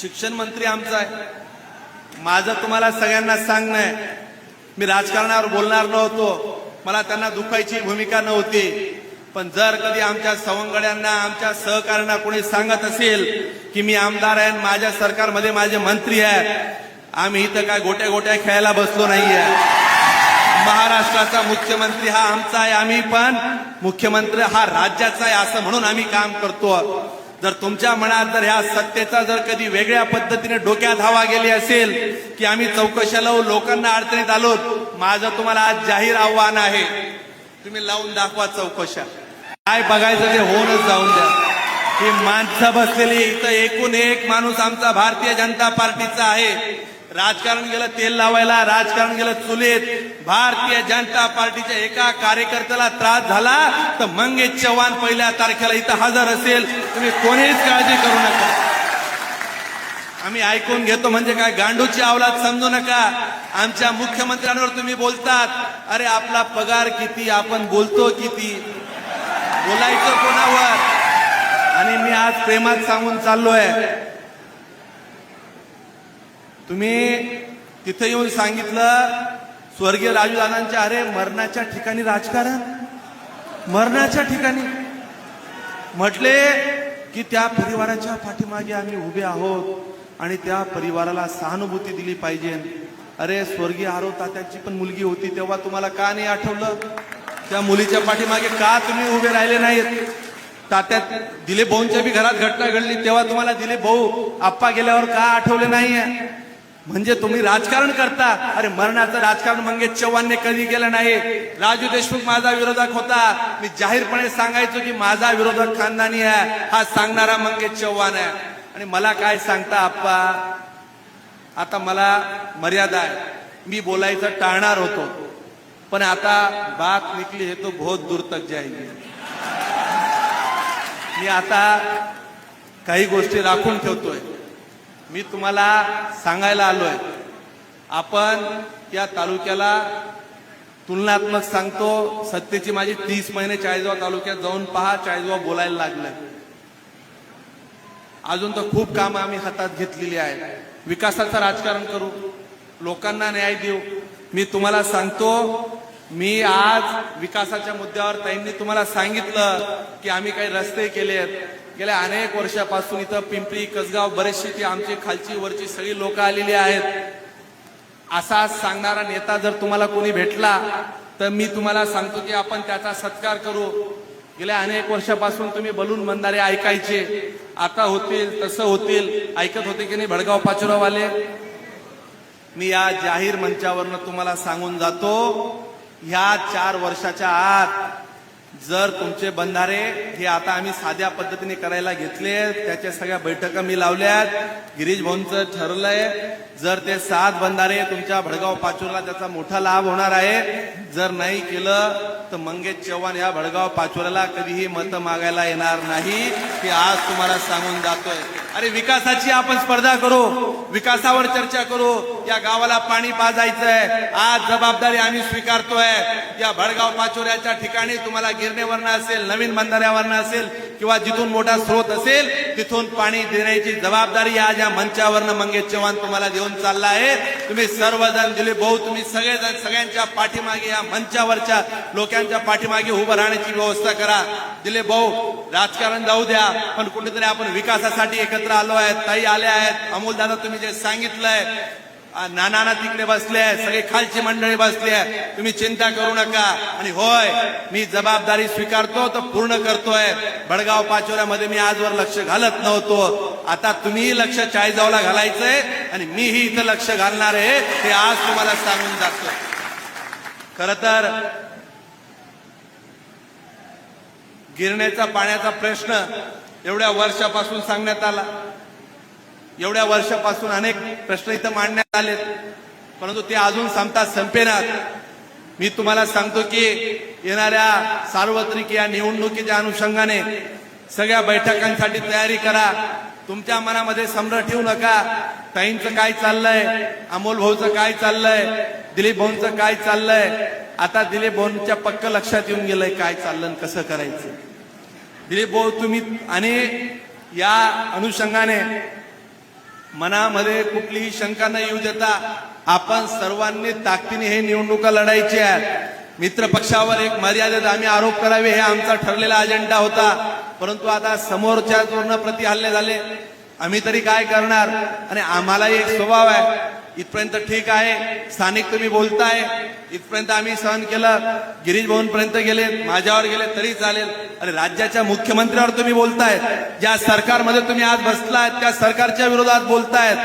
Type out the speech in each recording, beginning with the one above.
शिक्षण मंत्री आमचा आहे. माझं तुम्हाला सगळ्यांना सांगणं आहे. मी राजकारणावर बोलणार नव्हतो. मला त्यांना दुखायची भूमिका नव्हती. पण जर कधी आमच्या सवंगड्यांना आमच्या सहकार्यांना कोणी सांगत असेल की मी आमदार आहे आणि माझ्या सरकारमध्ये माझे मंत्री आहे आम्ही इथं काय गोट्या गोट्या खेळायला बसलो नाहीये. महाराष्ट्राचा मुख्यमंत्री हा आमचा आहे आम्ही पण. मुख्यमंत्री हा राज्याचा आहे असं म्हणून आम्ही काम करतो. जर तुमच्या मनात जर ह्या सत्तेचा जर कधी वेगळ्या पद्धतीने डोक्यात हवा गेली असेल की आम्ही चौकशा लावू लोकांना अडचणीत आलो माझं तुम्हाला आज जाहीर आव्हान आहे. तुम्ही लावून दाखवा चौकशा. काय बघायचं ते होऊनच जाऊन द्या. ही माणसं बसलेली इथं एकूण एक माणूस आमचा भारतीय जनता पार्टीचा आहे. राजकारण गेलं तेल लावायला राजकारण गेलं चुलीत. भारतीय जनता पार्टीच्या एका कार्यकर्त्याला त्रास झाला तर मंगेश चव्हाण पहिल्या तारखेला इथं हजर असेल. तुम्ही कोणीच काळजी करू नका. आम्ही ऐकून घेतो म्हणजे काय गांडूची अवलाद समजू नका. आमच्या मुख्यमंत्र्यांवर तुम्ही बोलतात अरे आपला पगार किती आपण बोलतो किती? बोलायचं कोणावर? आणि मी आज प्रेमात सांगून चाललोय. तुम्ही तिथे येऊन सांगितलं स्वर्गीय राजू दादांच्या अरे मरणाच्या ठिकाणी राजकारण? मरणाच्या ठिकाणी. म्हटले की त्या परिवाराच्या पाठीमागे आम्ही उभे आहोत आणि त्या परिवाराला सहानुभूती दिली पाहिजे. अरे स्वर्गीय आरो तात्याची पण मुलगी होती तेव्हा तुम्हाला का नाही आठवलं? त्या मुलीच्या पाठीमागे का तुम्ही उभे राहिले नाहीत? तात्यात दिलीप भाऊंच्या बी घरात घटना घडली तेव्हा तुम्हाला दिलीप भाऊ आप्पा गेल्यावर का आठवले नाहीये? म्हणजे तुम्ही राजकारण करता. अरे मरणाचं राजकारण मंगेश चव्हाणने कधी केलं नाही. राजू देशमुख माझा विरोधक होता. मी जाहीरपणे सांगायचो की माझा विरोधक खानदानी आहे. हा सांगणारा मंगेश चव्हाण आहे. आणि मला काय सांगता आप्पा? आता मला मर्यादा आहे. मी बोलायचं टाळणार होतो. पण आता बात निकली हे तो बहुत दूर तक जाईल मी आता काही गोष्टी राखून ठेवतोय. मी तुम्हाला सांगायला आलोय. आपण या तालुक्याला तुलनात्मक सांगतो. सत्तेची माझी तीस महिने चाळीसगाव तालुक्यात जाऊन पहा चाळीसगाव बोलायला लागलं अजून तर खूप कामं आम्ही हातात घेतलेली आहेत. विकासाचं राजकारण करू. लोकांना न्याय देऊ. मी तुम्हाला सांगतो मी आज विकासाच्या मुद्द्यावर ताईंनी तुम्हाला सांगितलं की आम्ही काही रस्ते केले आहेत गेल्या अनेक वर्षापासून इथं पिंपरी कसगाव बरेचशी ती आमची खालची वरची सगळी लोक आलेली आहेत. असा सांगणारा नेता जर तुम्हाला कोणी भेटला तर मी तुम्हाला सांगतो की आपण त्याचा सत्कार करू. गेल्या अनेक वर्षापासून तुम्ही बलून बंधारे ऐकायचे. आता होतील तसं होतील. ऐकत होते की नाही भडगाव पाचोरावाले? मी या जाहीर मंचावरनं तुम्हाला सांगून जातो ह्या चार वर्षाच्या आत जर तुमचे बंधारे हे आता आम्ही साध्या पद्धतीने करायला घेतले त्याच्या सगळ्या बैठका मी लावल्यात गिरीश भाऊंचं ठरलंय जर ते सात बंधारे तुमच्या भडगाव पाचोरला त्याचा मोठा लाभ होणार आहे. जर नाही केलं तर मंगेश चव्हाण या भडगाव पाचोऱ्याला कधीही मत मागायला येणार नाही हे आज तुम्हाला सांगून जातोय. अरे विकासाची आपण स्पर्धा करू विकासावर चर्चा करू. या गावाला पाणी पाजायचंय. आज जबाबदारी आम्ही स्वीकारतोय. या भडगाव पाचोऱ्याच्या ठिकाणी तुम्हाला गिरणेवरनं असेल नवीन बंधाऱ्यावरनं असेल किंवा जिथून मोठा स्रोत असेल तिथून पाणी देण्याची जबाबदारी आज या मंचावरनं मंगेश चव्हाण तुम्हाला देऊन चालला आहे. तुम्ही सर्वजण दिलीप भाऊ तुम्ही सगळेजण सगळ्यांच्या पाठीमागे या मंचावरच्या लोकांच्या पाठीमागे उभं राहण्याची व्यवस्था करा. दिलीप भाऊ राजकारण जाऊ द्या पण कुठेतरी आपण विकासासाठी एकत्र आलो आहेत ताई आल्या आहेत. अमोल दादा तुम्ही जे सांगितलंय नाना ना तिकडे बसले आहे सगळे खालची मंडळी बसली आहे तुम्ही चिंता करू नका. आणि होय मी जबाबदारी स्वीकारतो तर पूर्ण करतोय. भडगाव पाचोऱ्यामध्ये मी आजवर लक्ष घालत नव्हतो. आता तुम्ही लक्ष चाळीसगावला घालायचंय आणि मीही इथं लक्ष घालणार आहे हे आज तुम्हाला सांगून जातो. खर तर गिरण्याचा पाण्याचा प्रश्न एवढ्या वर्षापासून सांगण्यात आला. एवढ्या वर्षापासून अनेक प्रश्न इथं मांडण्यात आलेत. परंतु ते अजून संपतात संपेनात. मी तुम्हाला सांगतो की येणाऱ्या सार्वत्रिक या निवडणुकीच्या अनुषंगाने सगळ्या बैठकांसाठी तयारी करा. तुमच्या मनामध्ये समर ठेवू नका. ताईंचं काय चाललंय? अमोल भाऊचं काय चाललंय? दिलीप भाऊंचं काय चाललंय? आता दिलीप भाऊंच्या पक्क लक्षात येऊन गेलंय काय चाललं कसं करायचं. दिलीप भाऊ तुम्ही आणि या अनुषंगाने मनामध्ये कुठलीही शंका न येऊ देता आपण सर्वांनी ताकदीने हे निवडणुका लढायची आहेत. मित्र पक्षावर एक मर्यादेत आम्ही आरोप करावे हे आमचा ठरलेला अजेंडा होता. परंतु आता समोरच्या जोरनं प्रति हल्ले झाले. आम्ही तरी काय करणार? आणि आम्हाला एक स्वभाव आहे. इथपर्यंत ठीक आहे. स्थानिक तुम्ही बोलताय. इथपर्यंत आम्ही सहन केलं. गिरीश भवन पर्यंत गेले. माझ्यावर गेले तरी चालेल. अरे राज्याच्या मुख्यमंत्र्यावर तुम्ही बोलतायत. ज्या सरकारमध्ये तुम्ही आज बसलायत त्या सरकारच्या विरोधात बोलतायत.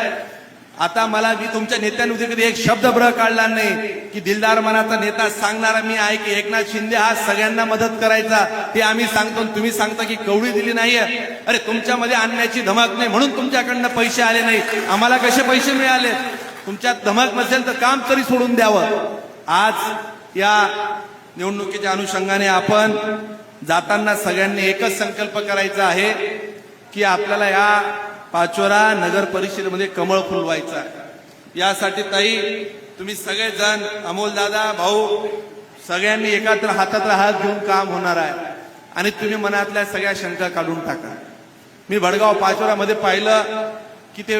आता मला मी तुमच्या नेत्यांविरुद्ध कधी एक शब्द ब्र काढला नाही की दिलदार मनाचा नेता सांगणारा मी आहे की एकनाथ शिंदे हा सगळ्यांना मदत करायचा. ते आम्ही सांगतो आणि तुम्ही सांगता की कवडी दिली नाहीये. अरे तुमच्यामध्ये आणण्याची धमक नाही म्हणून तुमच्याकडनं पैसे आले नाही. आम्हाला कसे पैसे मिळाले? तुमच्यात धमक नसेल तर काम तरी सोडून द्यावं. आज या निवडणुकीच्या अनुषंगाने आपण जाताना सगळ्यांनी एकच संकल्प करायचा आहे की आपल्याला या पाचोरा नगर परिषदेमध्ये कमळ फुलवायचं आहे. यासाठी ताई तुम्ही सगळेजण अमोल दादा भाऊ सगळ्यांनी एकत्र हातातला हात घेऊन काम होणार आहे. आणि तुम्ही मनातल्या सगळ्या शंका काढून टाका. मी भडगाव पाचोरामध्ये पाहिलं की ते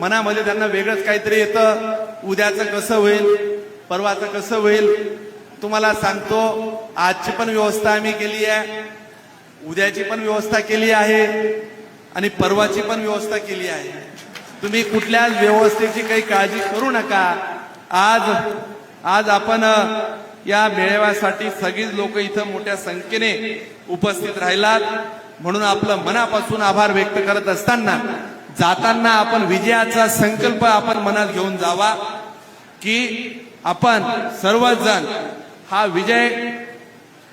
मनामध्ये त्यांना वेगळंच काहीतरी येतं. उद्याचं कसं होईल? परवाचं कसं होईल? तुम्हाला सांगतो आजची पण व्यवस्था आम्ही केली आहे. उद्याची पण व्यवस्था केली आहे आणि परवाची पण व्यवस्था केली आहे. तुम्ही कुठल्याच व्यवस्थेची काही काळजी करू नका. आज आज आपण या मेळाव्यासाठी सगळीच लोक इथं मोठ्या संख्येने उपस्थित राहिलात. म्हणून आपलं मनापासून आभार व्यक्त करत असताना जाताना आपण विजयाचा संकल्प आपण मनात घेऊन जावा की आपण सर्वजण हा विजय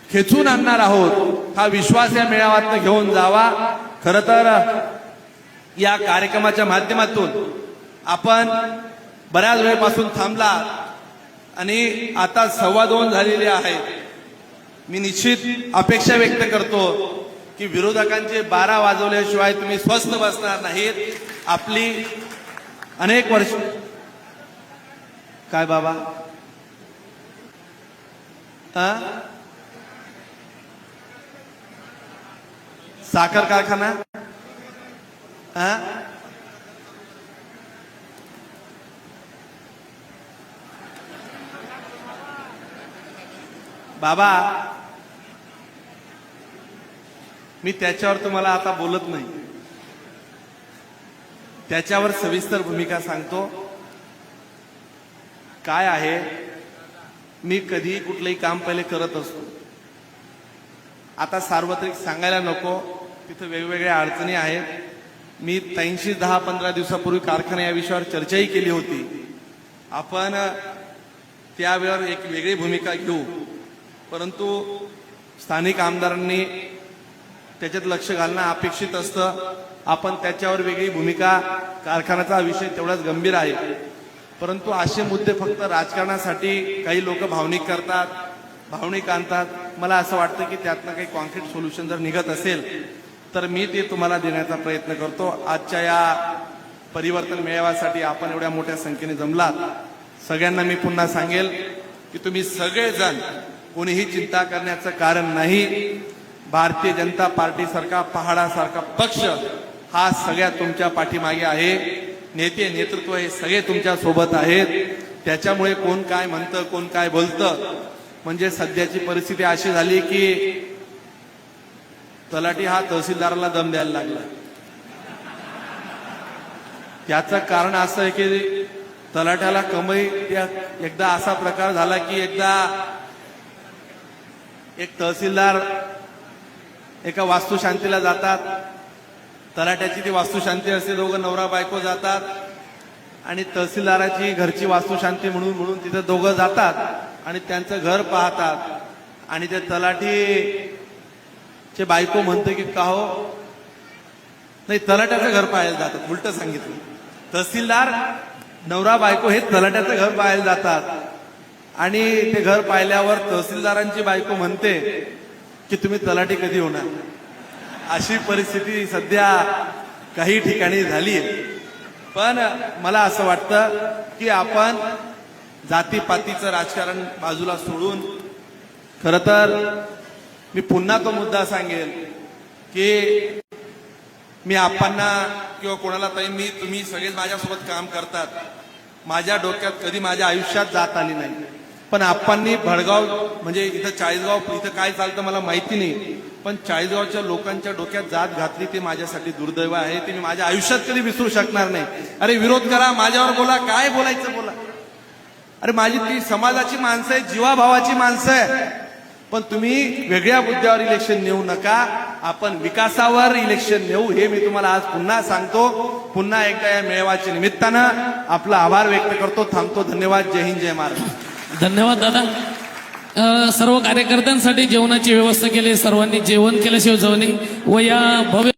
खेचून आणणार आहोत हा विश्वास या मेळाव्यात घेऊन जावा. खर तर या कार्यक्रमाच्या माध्यमातून आपण बऱ्याच वेळपासून थांबला आणि आता सव्वा दोन झालेले आहेत. मी निश्चित अपेक्षा व्यक्त करतो की विरोधकांचे बारा वाजवल्याशिवाय तुम्ही स्वस्थ बसणार नाहीत. आपली अनेक वर्ष. काय बाबा? हा? साखर कारखाना? हा? बाबा मी त्याच्यावर तुम्हाला आता बोलत नाही. त्याच्यावर सविस्तर भूमिका सांगतो. काय आहे? मी कधीही कुठलंही काम पहिले करत असतो. आता सार्वत्रिक सांगायला नको. तिथं वेगवेगळ्या अडचणी आहेत. मी त्र्याऐंशी दहा पंधरा दिवसापूर्वी कारखाना या विषयावर चर्चाही केली होती. आपण त्यावेळेवर एक वेगळी भूमिका घेऊ. परंतु स्थानिक आमदारांनी त्याच्यात लक्ष घालणं अपेक्षित असतं. आपण त्याच्यावर वेगळी भूमिका कारखान्याचा विषय तेवढाच गंभीर आहे. परंतु असे मुद्दे फक्त राजकारणासाठी काही लोक भावनिक करतात भावनिक आणतात. मला असं वाटतं की त्यातनं काही कॉन्क्रीट सोल्युशन जर निघत असेल तर मी ते तुम्हाला देण्याचा प्रयत्न करतो. आजच्या या परिवर्तन मेळाव्यासाठी आपण एवढ्या मोठ्या संख्येने जमलात. सगळ्यांना मी पुन्हा सांगेल की तुम्ही सगळेजण कोणीही चिंता करण्याचं कारण नाही. भारतीय जनता पार्टी सारखा पहाडासारखा पक्ष हा सगळ्यात तुमच्या पाठीमागे आहे. नेते नेतृत्व हे सगळे तुमच्यासोबत आहेत. त्याच्यामुळे कोण काय म्हणतं कोण काय बोलतं म्हणजे सध्याची परिस्थिती अशी झाली की तलाठी हा तहसीलदाराला दम द्यायला लागला. त्याचं कारण असं आहे की तलाठ्याला कमई त्या- एकदा असा प्रकार झाला की एकदा एक तहसीलदार एका वास्तुशांतीला जातात. तलाट्याची ती वास्तुशांती असते दोघं नवरा बायको जातात. आणि तहसीलदाराची घरची वास्तुशांती म्हणून म्हणून तिथं दोघं जातात आणि त्यांचं घर पाहतात. आणि ते तलाठी चे बायको म्हणते की का हो? नाही तलाट्याचं घर पाहायला जातात. उलट सांगितलं. तहसीलदार नवरा बायको हे तलाट्याचं घर पाहायला जातात. आणि ते घर पाहिल्यावर तहसीलदारांची बायको म्हणते की तुम्ही तलाठी कधी होणार? अशी परिस्थिती सध्या काही ठिकाणी झाली पण मला असं वाटतं की आपण जातीपातीचं राजकारण बाजूला सोडून खर तर मी पुन्हा तो मुद्दा सांगेल की मी आपांना किंवा कोणाला ताई मी तुम्ही सगळे माझ्यासोबत काम करतात. माझ्या डोक्यात कधी माझ्या आयुष्यात जात आली नाही. पण आप्पांनी भडगाव म्हणजे इथं चाळीसगाव इथं काय चालतं मला माहिती नाही. पण चाळीसगावच्या लोकांच्या डोक्यात जात घातली ते माझ्यासाठी दुर्दैव आहे. ते मी माझ्या आयुष्यात कधी विसरू शकणार नाही. अरे विरोध करा माझ्यावर बोला काय बोलायचं बोला. अरे माझी ती समाजाची माणसं आहे जीवाभावाची माणसं आहे पण तुम्ही वेगळ्या मुद्द्यावर इलेक्शन नेऊ नका. आपण विकासावर इलेक्शन नेऊ हे मी तुम्हाला आज पुन्हा सांगतो. पुन्हा एकदा या मेळाव्याच्या निमित्तानं आपला आभार व्यक्त करतो. थांबतो. धन्यवाद. जय हिंद जय महाराष्ट्र. धन्यवाद दादा. सर्व कार्यकर्त्यांसाठी जेवणाची व्यवस्था केली सर्वांनी जेवण केल्याशिवाय जाऊ व या भव्य